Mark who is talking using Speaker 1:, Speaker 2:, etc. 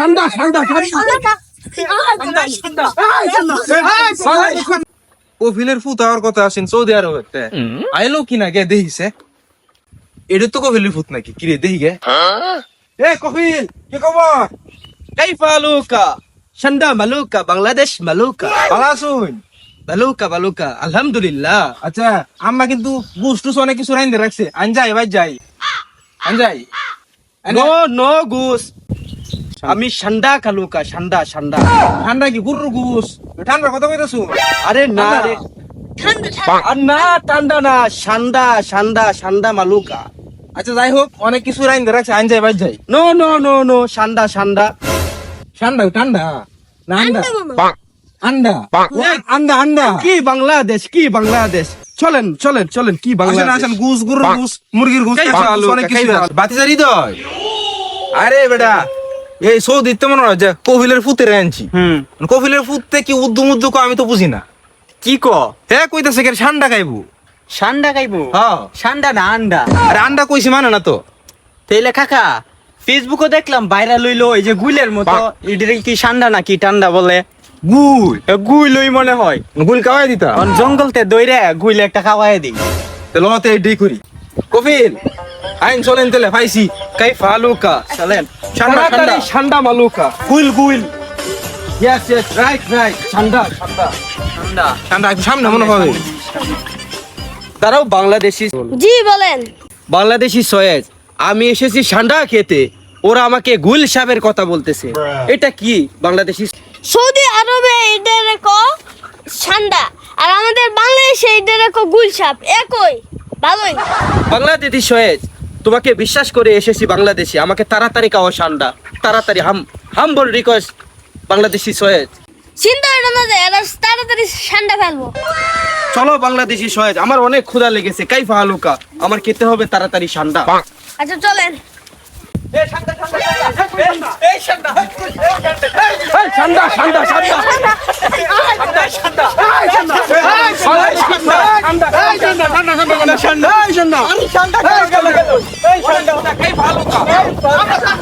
Speaker 1: ঠান্ডা ঠান্ডা
Speaker 2: কফিলের ফুত
Speaker 1: হ্যাঁ।
Speaker 2: মালুকা বাংলাদেশ
Speaker 1: মালুকা? বাংলা বালুকা আলহামদুলিল্লাহ।
Speaker 2: আচ্ছা আম্মা কিন্তু গুস টুস অনেক কিছু রাইন্দে রাখছে। আঞ্জাই ভাই যাই। আনজাই।
Speaker 1: নো নো গুস। আমি ঠান্ডা কালুকা ঠান্ডা ঠান্ডা
Speaker 2: ঠান্ডা কি গুরু গুস? ঠান্ডার কথা কইতাছু?
Speaker 1: আরে না রে। না ঠান্ডা না ঠান্ডা ঠান্ডা ঠান্ডা মালুকা।
Speaker 2: আচ্ছা যাই হোক অনেক কিছু রাইন্দে রাখছে আন যাই ভাই যাই।
Speaker 1: নো নো নো নো ঠান্ডা ঠান্ডা
Speaker 2: ঠান্ডা ঠান্ডা। না আন্ডা। আন্ডা আন্ডা। আন্ডা
Speaker 1: কি বাংলাদেশ কি বাংলাদেশ? চলেন চলেন চলেন কি বাংলাদেশ?
Speaker 2: আসেন গুস গুরু গুস মুরগির গুস অনেক কিছু। বাতিজারি দয়। আরে বেটা এই সৌদির তো মনে হয় যে কফিলের ফুতে আনছি।
Speaker 1: হুম।
Speaker 2: কফিলের ফুটতে কি উদ্দুম উদ্দুক আমি তো বুঝি না।
Speaker 1: কি ক?
Speaker 2: হ্যাঁ কইতাছে কে ঠান্ডা খাইবো।
Speaker 1: ঠান্ডা খাইবো?
Speaker 2: হ্যাঁ।
Speaker 1: ঠান্ডা না আন্ডা?
Speaker 2: আরে আন্ডা কইছি মানে না তো।
Speaker 1: তাইলে কাকা ফেসবুকে দেখলাম ভাইরাল হইল এই যে গুইলের মতো। এটার কি ঠান্ডা নাকি ঠান্ডা বলে?
Speaker 2: গুল।
Speaker 1: এ গুইল ওই মনে হয়।
Speaker 2: গুল কাওয়াই দিতা।
Speaker 1: জঙ্গলতে দইরে গুইল একটা খাওয়াই দিই।
Speaker 2: তাহলে লতে এটাই করি। কফিল আইন চলেন তাহলে পাইছি।
Speaker 1: কাই ফালুকা? চলেন
Speaker 2: ঠান্ডা, ঠান্ডা।
Speaker 1: ঠান্ডা মালুকা। গুইল গুইল। ইয়েস ইয়েস রাইট রাইট ঠান্ডা ঠান্ডা। ঠান্ডা।
Speaker 2: ঠান্ডা সামনে মনে হবে
Speaker 1: তারাও বাংলাদেশি।
Speaker 3: জি বলেন।
Speaker 1: বাংলাদেশি সয়েজ আমি এসেছি ঠান্ডা খেতে। ওরা আমাকে গুল সাহেবের কথা বলতেছে। এটা কি? বাংলাদেশি
Speaker 3: সৌদি আরবে এদের ক ঠান্ডা আর আমাদের বাংলাদেশে এদের ক গুলসাপ একই ভালোই।
Speaker 1: বাংলাদেশি সয়েজ তোমাকে বিশ্বাস করে এসেছি বাংলাদেশি আমাকে তাড়াতাড়ি খাওয়া ঠান্ডা তাড়াতাড়ি হাম হাম্বল রিকোয়েস্ট বাংলাদেশি সয়েজ
Speaker 3: চিন্তা এটা না যে এরা তাড়াতাড়ি ঠান্ডা ফেলব
Speaker 1: চলো বাংলাদেশি সয়েজ আমার অনেক ক্ষুধা লেগেছে কাইফা হালুকা আমার খেতে হবে তাড়াতাড়ি ঠান্ডা
Speaker 3: আচ্ছা চলেন
Speaker 1: ঠান্ডা ঠান্ডা ঠান্ডা ঠান্ডা